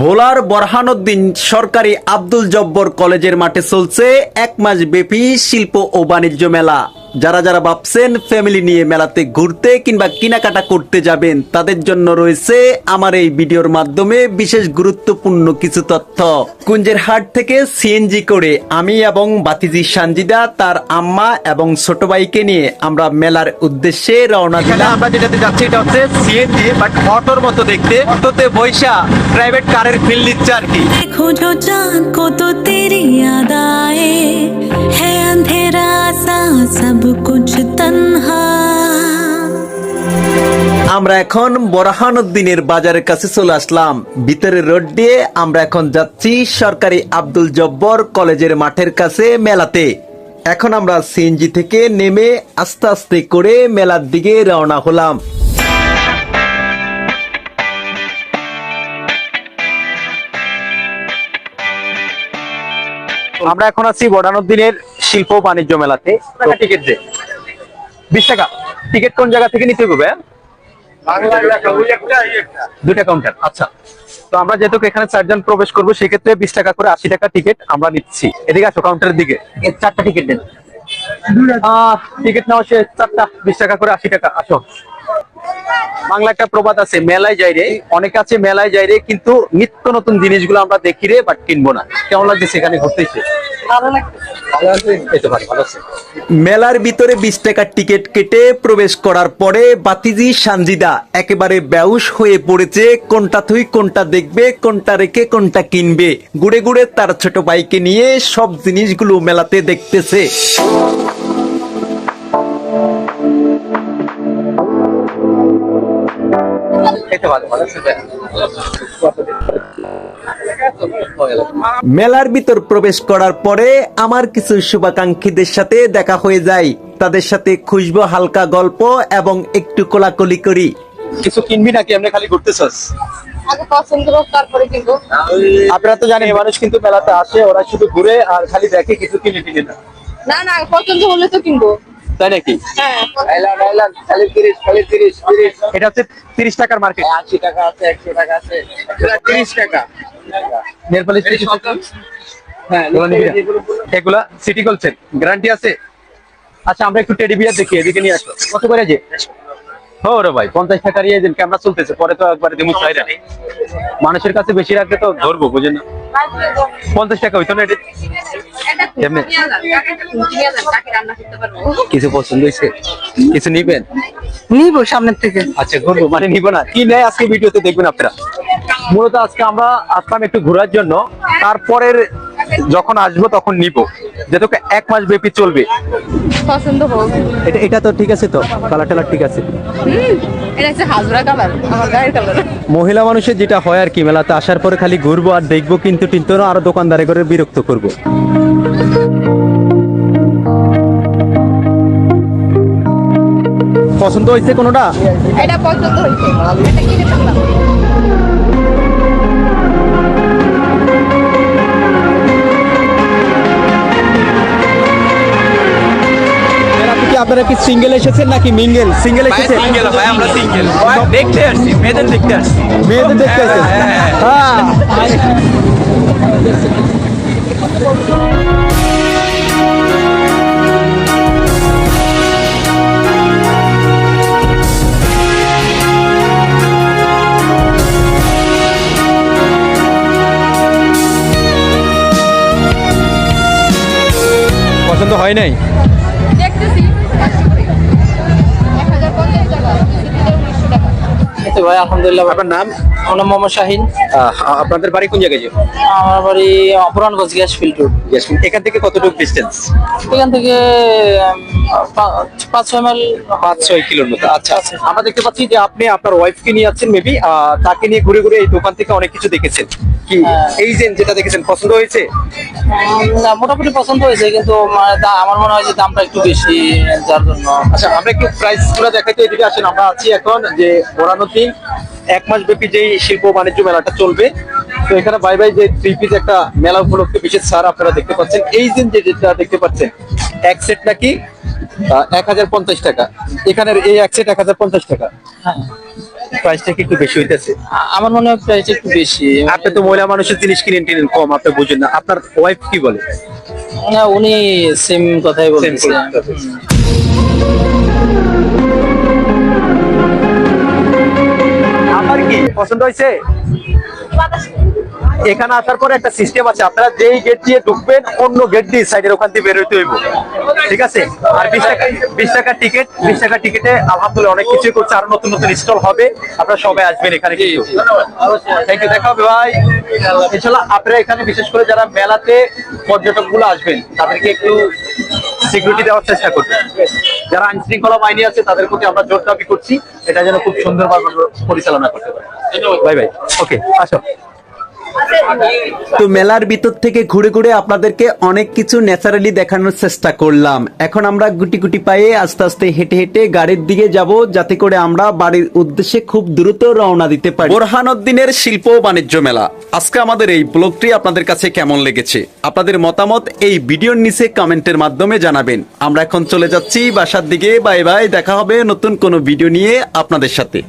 ভোলার বরহানুদ্দিন সরকারি আব্দুল জব্বর কলেজের মাঠে চলছে এক মাস ব্যাপী শিল্প ও বাণিজ্য মেলা। যারা যারা ভাবছেন ফ্যামিলি নিয়ে মেলাতে ঘুরতে কিংবা কেনাকাটা করতে যাবেন তাদের জন্য রয়েছে আমার এই ভিডিওর মাধ্যমে বিশেষ গুরুত্বপূর্ণ কিছু তথ্য। কুঞ্জের হাট থেকে সিএনজি করে আমি এবং বাতিজি সানজিদা তার আম্মা এবং ছোট ভাইকে নিয়ে আমরা মেলার উদ্দেশ্যে রওনা দিলাম। আমরা যেটাতে যাচ্ছি এটা হচ্ছে সিএনজি বাট অটোর মতো দেখতে। অটোতে বৈশা প্রাইভেট কারের ফিল নিচ্ছে আর কি। কত তেরি আমরা এখন বরহানুদ্দিনের বাজারের কাছে চলে আসলাম। ভিতরে রোড দিয়ে আমরা এখন যাচ্ছি সরকারি আব্দুল জব্বর কলেজের মাঠের কাছে মেলাতে। এখন আমরা সিএনজি থেকে নেমে আস্তে আস্তে করে মেলার দিকে রওনা হলাম। আমরা এখন আছি বড়ানুদ্দিনের শিল্প বাণিজ্য মেলাতে। টিকিট দে বিশ টাকা। টিকিট কোন জায়গা থেকে নিতে হবে? দুইটা কাউন্টার আচ্ছা তো আমরা যেহেতু এখানে চারজন প্রবেশ করব সেক্ষেত্রে বিশ টাকা করে আশি টাকা টিকিট আমরা নিচ্ছি। এদিকে আসো কাউন্টারের দিকে। চারটা টিকিট দেন। টিকিট নাও সে চারটা বিশ টাকা করে আশি টাকা। আসো। বাংলা একটা প্রবাদ আছে মেলায় যাই রে। অনেক আছে মেলায় যাই রে কিন্তু নিত্য নতুন জিনিসগুলো আমরা দেখি রে বাট কিনবো না। কেমন লাগছে সেখানে ঘুরতে ভালো। মেলার ভিতরে বিশ টাকার টিকিট কেটে প্রবেশ করার পরে বাতিজি সানজিদা একেবারে ব্যউস হয়ে পড়েছে। কোনটা থুই কোনটা দেখবে কোনটা রেখে কোনটা কিনবে? ঘুরে ঘুরে তার ছোট ভাইকে নিয়ে সব জিনিসগুলো মেলাতে দেখতেছে। মেলার ভিতর প্রবেশ করার পরে আমার কিছু শুভাকাঙ্ক্ষীদের সাথে দেখা হয়ে যায়। তাদের সাথে খুশবো হালকা গল্প এবং একটু কোলাকুলি করি। কিছু কিনবি নাকি? এমনি খালি ঘুরতেছস? আগে পছন্দ হোক তারপরে কিনবো। আপনারা তো জানেন মানুষ কিন্তু মেলাতে আসে ওরা শুধু ঘুরে আর খালি দেখে কিছু কিনে কিনে না। না না পছন্দ হলে তো কিনবো। তাই নাকি? হ্যাঁ এটা হচ্ছে তিরিশ টাকার মার্কেট আশি টাকা আছে একশো টাকা আছে। তিরিশ টাকা। নেল পালিশ হ্যাঁ এগুলো এগুলা সিটি গোলছেন গ্যারান্টি আছে? আচ্ছা আমরা একটু টেডি বিয়ার দেখি এদিকে নিয়ে আসো। কত করে যে? হো ভাই পঞ্চাশ টাকা নিয়ে দিন ক্যামেরা চলতেছে পরে তো একবার দিমু চাইরা মানুষের কাছে বেশি রাখলে তো ধরবো বুঝেন না? পঞ্চাশ টাকা হইতো না এটা? এমনি? কিছু পছন্দ হয়েছে? কিছু নিবেন? নিব সামনের থেকে। আচ্ছা ঘুরবো। মানে নিব না। কি নেয় আজকে ভিডিওতে দেখবেন আপনারা। মূলত আজকে আমরা আসলাম একটু ঘোরার জন্য। তারপরের যখন আসব তখন নিব। যেহেতু এক মাস ব্যাপী চলবে। পছন্দ হোক। এটা এটা তো ঠিক আছে তো। কালার টালার ঠিক আছে। এটা হচ্ছে হাজরা কালার আমার গায়ের কালার মহিলা মানুষের যেটা হয় আর কি মেলাতে আসার পরে খালি ঘুরবো আর দেখব কিন্তু কিন্তু না আরও দোকানদারে করে বিরক্ত করব। পছন্দ হয়েছে কোনোটা? এটা পছন্দ হয়েছে। এটা কিনে ফেললাম। আপনারা কি সিঙ্গেল এসেছেন নাকি মিঙ্গেল সিঙ্গেল এসেছেন? সিঙ্গেল ভাই আমরা সিঙ্গেল দেখতে আসছি মেয়েদের দেখতে আসছি। মেয়েদের দেখতে আছেন হ্যাঁ। পছন্দ হয় নাই? দেখতেছি। ভাই আলহামদুলিল্লাহ আপনার নাম? আমার নাম মোহাম্মদ শাহিন। আপনাদের বাড়ি কোন জায়গায় আমার বাড়ি অপরানগঞ্জ গ্যাস ফিল্টার এখান থেকে কতটুকু ডিস্টেন্স এখান থেকে পাঁচ ছয় মাইল। পাঁচ ছয় কিলোর মতো আচ্ছা আচ্ছা আমরা দেখতে পাচ্ছি যে আপনি আপনার ওয়াইফকে নিয়ে যাচ্ছেন মেবি তাকে নিয়ে ঘুরে ঘুরে এই দোকান থেকে অনেক কিছু দেখেছেন। কি? হ্যাঁ। এই যে যেটা দেখেছেন পছন্দ হয়েছে? না, মোটামুটি পছন্দ হয়েছে কিন্তু মানে আমার মনে হয় যে দামটা একটু বেশি যার জন্য। আচ্ছা আমরা একটু প্রাইসগুলো দেখাইতে এদিকে আসেন। আমরা আছি এখন যে ওরানতি এক মাস ব্যাপী যেই শিল্প বাণিজ্য মেলাটা চলবে। তো এখানে বাই বাই যে থ্রি পিস একটা মেলা উপলক্ষে বিশেষ ছাড় আপনারা দেখতে পাচ্ছেন। এই যে যেটা দেখতে পাচ্ছেন এক সেট নাকি? এক হাজার পঞ্চাশ টাকা। এখানের এই এক সেট এক হাজার পঞ্চাশ টাকা। হ্যাঁ। প্রাইসটা কি একটু বেশি হইতেছে? আমার মনে হয় প্রাইস একটু বেশি। আপনি তো মহিলা মানুষের জিনিস কিনেন টিনেন কম আপনি বুঝেন না। আপনার ওয়াইফ কি বলে? না উনি সেম কথাই বলছেন আমার কি পছন্দ হয়েছে? এখানে আসার পরে একটা সিস্টেম আছে আপনারা যেই গেট দিয়ে ঢুকবেন অন্য গেট দিয়ে সাইডের ওখান দিয়ে বেরোতে হইব। ঠিক আছে? আর বিশ টাকা বিশ টাকা টিকিট বিশ টাকা টিকিটে আলহামদুলিল্লাহ অনেক কিছুই করছে আরও নতুন নতুন স্টল হবে। আপনারা সবাই আসবেন এখানে কিন্তু। থ্যাংক ইউ দেখা হবে ভাই। ইনশাল্লাহ আপনারা এখানে বিশেষ করে যারা মেলাতে পর্যটকগুলো আসবেন তাদেরকে একটু সিকিউরিটি দেওয়ার চেষ্টা করবেন। যারা আইন শৃঙ্খলা বাহিনী আছে তাদের প্রতি আমরা জোর দাবি করছি এটা যেন খুব সুন্দরভাবে পরিচালনা করতে পারে। বাই বাই ওকে আসো। তো মেলার ভিতর থেকে ঘুরে ঘুরে আপনাদেরকে অনেক কিছু ন্যাচারালি দেখানোর চেষ্টা করলাম। এখন আমরা গুটি গুটি পায়ে আস্তে আস্তে হেঁটে হেঁটে গাড়ির দিকে যাব যাতে করে আমরা বাড়ির উদ্দেশ্যে খুব দ্রুত রওনা দিতে পারি। বোরহানুদ্দিনের শিল্প বাণিজ্য মেলা। আজকে আমাদের এই ব্লগটি আপনাদের কাছে কেমন লেগেছে? আপনাদের মতামত এই ভিডিওর নিচে কমেন্টের মাধ্যমে জানাবেন। আমরা এখন চলে যাচ্ছি বাসার দিকে। বাই বাই, দেখা হবে নতুন কোনো ভিডিও নিয়ে আপনাদের সাথে।